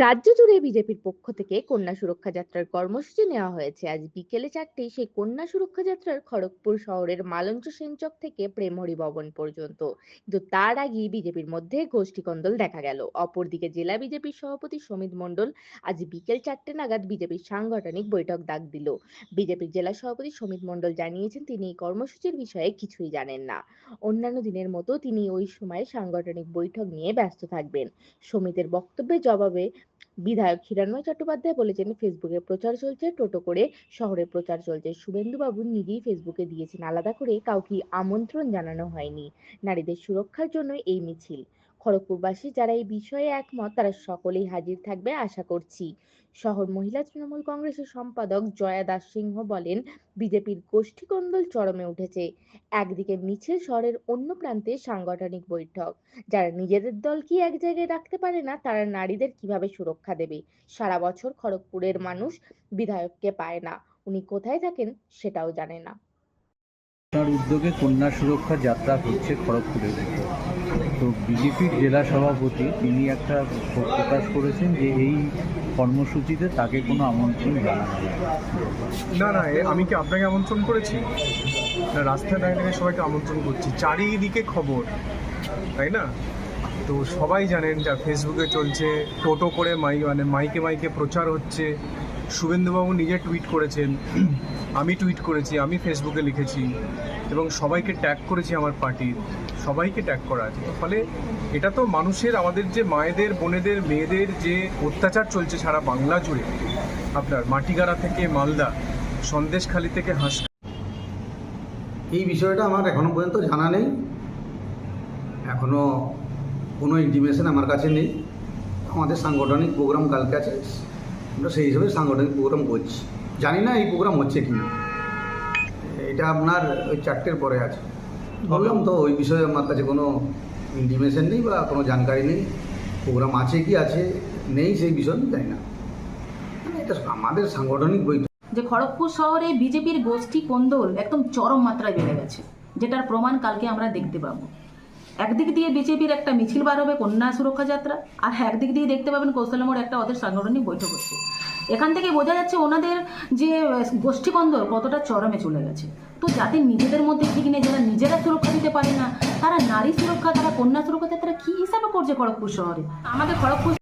রাজ্য জুড়ে বিজেপির পক্ষ থেকে কন্যা সুরক্ষা যাত্রার কর্মসূচি নেওয়া হয়েছে। আজ বিকেলে চারটেই সেই কন্যা সুরক্ষা যাত্রার খড়গপুর শহরের মালঞ্চ সেনচক থেকে প্রেমহরি ভবন পর্যন্ত। কিন্তু তার আগেই বিজেপির মধ্যে গোষ্ঠীকন্দল দেখা গেল। অপরদিকে জেলা বিজেপির সভাপতি সমিত মণ্ডল আজ বিকেল চারটে নাগাদ বিজেপির সাংগঠনিক বৈঠক ডাক দিল। বিজেপির জেলা সভাপতি সমিত মণ্ডল জানিয়েছেন, তিনি এই কর্মসূচির বিষয়ে কিছুই জানেন না। অন্যান্য দিনের মতো তিনি ওই সময় সাংগঠনিক বৈঠক নিয়ে ব্যস্ত থাকবেন। সমিতের বক্তব্যের জবাবে বিধায়ক হিরণময় চট্টোপাধ্যায় বলেছেন, ফেসবুকে প্রচার চলছে, টোটো করে শহরে প্রচার চলছে। শুভেন্দুবাবু নিজেই ফেসবুকে দিয়েছেন, আলাদা করে কাউকে আমন্ত্রণ জানানো হয়নি। নারীদের সুরক্ষার জন্য এই মিছিল। খড়গপুরবাসী যারা এই বিষয়ে একমত, তারা সকলেই হাজির থাকবে আশা করছি। শহর মহিলা তৃণমূল কংগ্রেসের সম্পাদক জয়া দাস সিংহ বলেন, বিজেপির গোষ্ঠী গোষ্ঠীকন্দল চরমে উঠেছে। একদিকে মিছিল শহরের অন্য প্রান্তে সাংগঠনিক বৈঠক। যারা নিজেদের দল কি এক জায়গায় রাখতে পারে না, তারা নারীদের কীভাবে সুরক্ষা দেবে? সারা বছর খড়গপুরের মানুষ বিধায়ককে পায় না। উনি কোথায় থাকেন সেটাও জানে না। তার উদ্যোগে কন্যা সুরক্ষা যাত্রা হচ্ছে খড়গপুরের তো বিজেপির জেলা সভাপতি, তিনি একটা প্রকাশ করেছেন যে এই কর্মসূচিতে তাকে কোনো আমন্ত্রণ হয়নি। না। না আমি কি আপনাকে আমন্ত্রণ করেছি? না দাঁড়িয়ে দাঁড়িয়ে সবাইকে আমন্ত্রণ করছি। চারিদিকে খবর, তাই না? তো সবাই জানেন যা ফেসবুকে চলছে, টোটো করে মাই মানে মাইকে মাইকে প্রচার হচ্ছে। শুভেন্দুবাবু নিজে টুইট করেছেন, আমি টুইট করেছি, আমি ফেসবুকে লিখেছি, এবং সবাইকে ট্যাগ করেছি আমার পার্টির সবাইকে ট্যাগ করা আছে। ফলে এটা তো মানুষের, আমাদের যে মায়েদের, বোনেদের, মেয়েদের যে অত্যাচার চলছে সারা বাংলা জুড়ে, আপনার মাটিগাড়া থেকে মালদা, সন্দেশখালি থেকে হাঁস এই বিষয়টা আমার এখনও পর্যন্ত জানা নেই। এখনও কোনো ইন্টিমেশন আমার কাছে নেই। আমাদের সাংগঠনিক প্রোগ্রাম কালকে আছে। আমরা সেই হিসাবে সাংগঠনিক প্রোগ্রাম করছি। জানি না এই প্রোগ্রাম হচ্ছে কি না। এটা আপনার ওই চারটের পরে আছে। বললাম তো ওই বিষয়ে আমার কাছে কোনো ইন্টিমেশন নেই বা কোনো জানকারি নেই। প্রোগ্রাম আছে কি আছে নেই সেই বিষয়ে আমি জানি না। মানে এটা আমাদের সাংগঠনিক বৈঠক। যে খড়গপুর শহরে বিজেপির গোষ্ঠী কোন্দল একদম চরম মাত্রায় বেড়ে গেছে, যেটার প্রমাণ কালকে আমরা দেখতে পাবো। একদিক দিয়ে বিজেপির একটা মিছিল বার হবে কন্যা সুরক্ষা যাত্রা, আর একদিক দিয়ে দেখতে পাবেন কৌশল মোড় একটা ওদের সাংগঠনিক বৈঠক হচ্ছে। এখান থেকে বোঝা যাচ্ছে ওনাদের যে গোষ্ঠী কন্দল কতটা চরমে চলে গেছে। তো যাতে নিজেদের মধ্যে ঠিক নেই, যারা নিজেরা সুরক্ষা দিতে পারে না, তারা নারী সুরক্ষা, তারা কন্যা সুরক্ষা তারা কি হিসাবে করছে খড়গপুর শহরে? আমাদের খড়গপুর